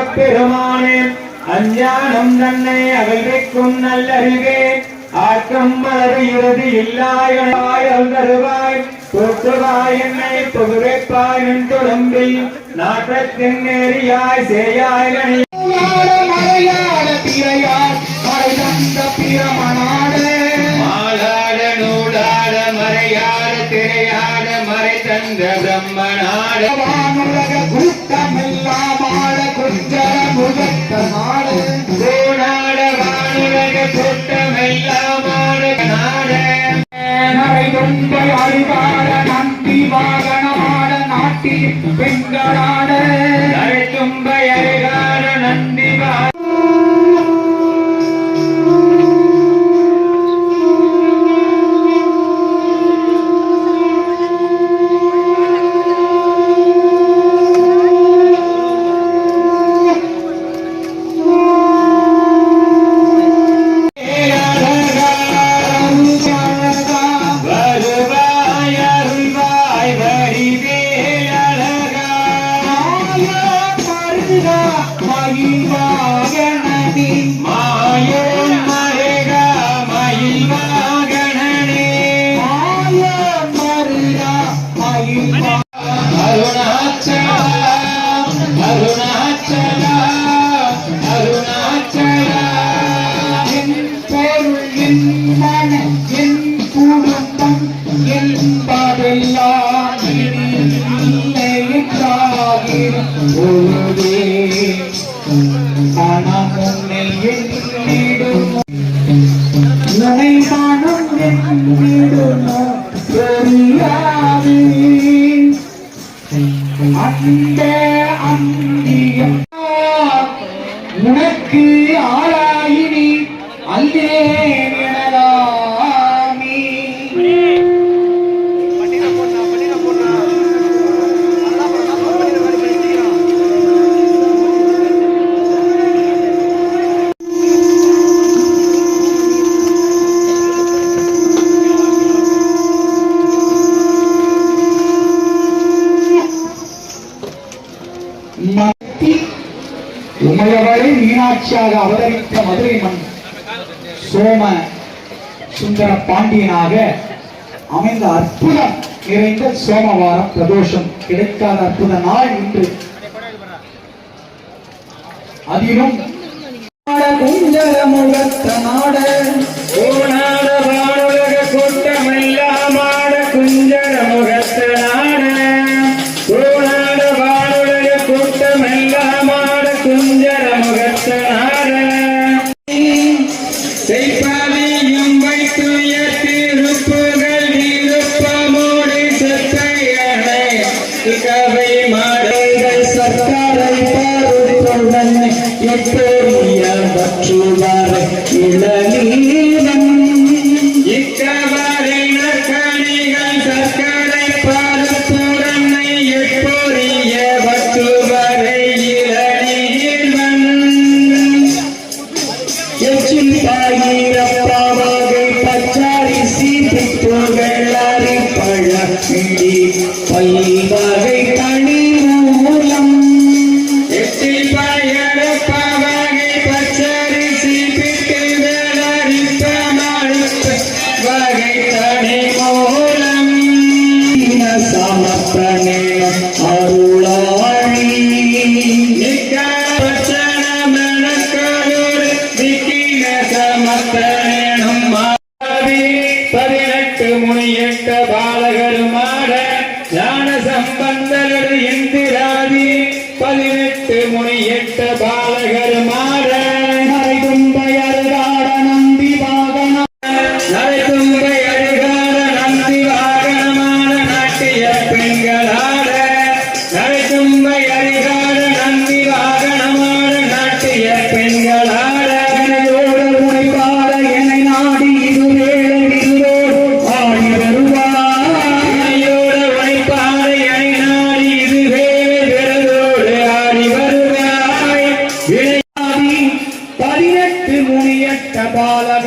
முகப்பெருமானே அஞ்ஞானம் தன்னை அகழ்விக்கும் நல்லருகே ஆற்றம் மலர் இறுதி இல்லாய் தருவாய். போற்றுவாய் என்னை புகுவைப்பாய் நின் துளம்பில் நாட்டத்தின் நேரியாய் சேயாய் கணி மலையாள திரையாள் தந்த பிரமணாடே மாலாட நூலாட மறையாட திரையாட மறை தந்த பிரம்மனாட. Hari. அருணாச்சலா அருணாச்சலா அருணாச்சலா உனை உமையவரை மீனாட்சியாக அவதரித்த மதுரை மண் சோம சுந்தர பாண்டியனாக அமைந்த அற்புதம் நிறைந்த சோமவாரம் பிரதோஷம். கிடைக்காத அற்புத நாள் இன்று. அதிலும் குஞ்சர முகத்த நாட ஓ நாடவா Thank you.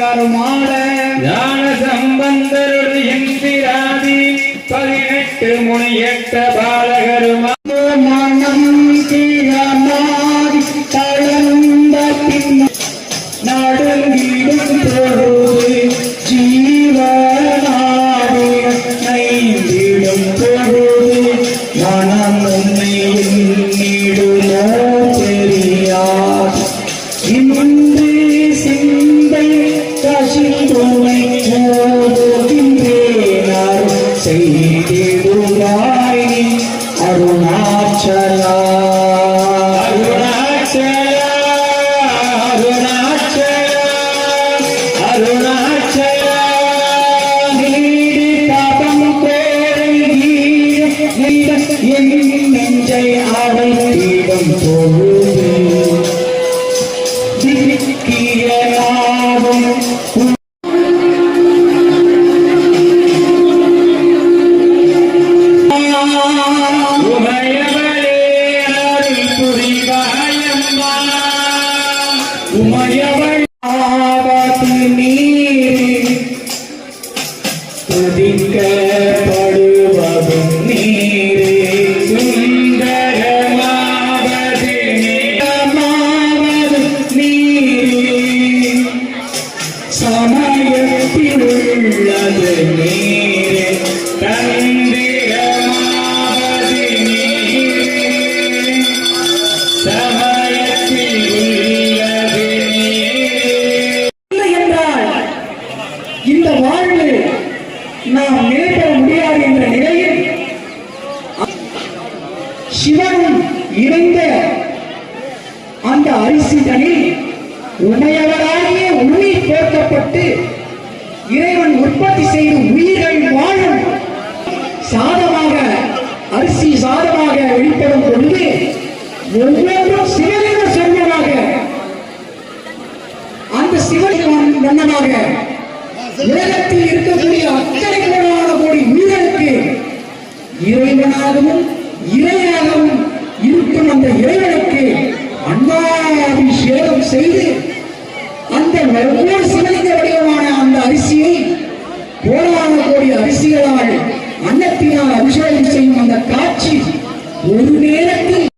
பாலகருமாட ஞான சம்பந்தருடைய எந்திராதி பதினெட்டு முனியெட்ட பாலகருமா சிவனும் இணைந்த அந்த அரிசிதனில் உமையவராகிய உண்மை போர்க்கப்பட்டு இறைவன் உற்பத்தி செய்து உயிர்கள் வாழும் சாதமாக அரிசி சாதமாக வெளிப்படும் பொழுது ஒவ்வொன்றும் சிவலிங்க சொந்தமாக அந்த சிவலிங்க வண்ணமாக உலகத்தில் இருக்கக்கூடிய அத்தனை கோடான கோடி உயிர்களுக்கு இறைவனாகவும் இறையாகவும் இருக்கும் அந்த இறைவனுக்கு அன்பாபிஷேகம் செய்து அந்த ஒவ்வொரு அபிஷேகமான அந்த அரிசியை கோடான கோடி அரிசிகளால் அன்னத்தினால் அபிஷேகம் செய்யும் அந்த காட்சி ஒரு நேரத்தில்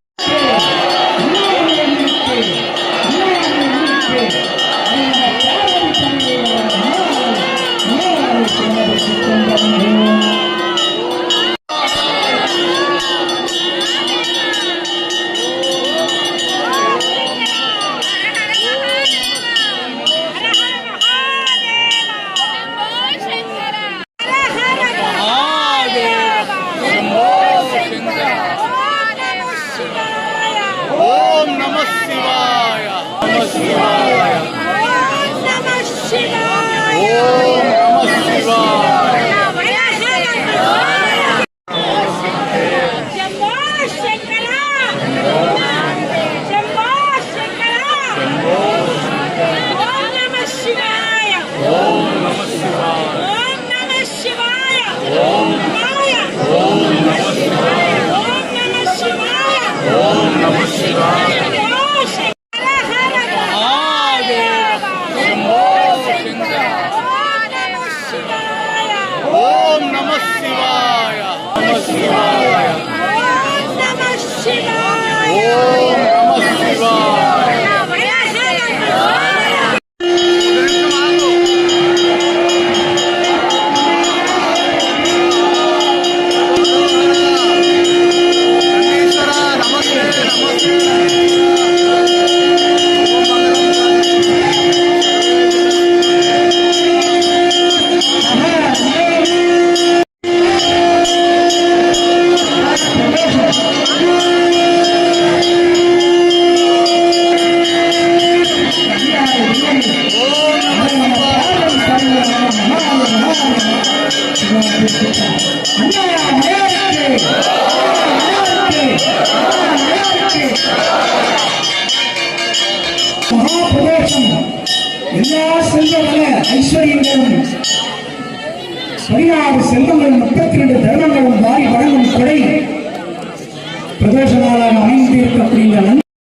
மகாபிரதோஷம் எல்லா செல்வங்கள ஐஸ்வர்யங்களும் பதினாறு செல்வங்களும் முப்பத்தி ரெண்டு தர்மங்களும் வாரி வழங்கும் கொடை பிரதோஷ அமைந்திருக்கக்கூடிய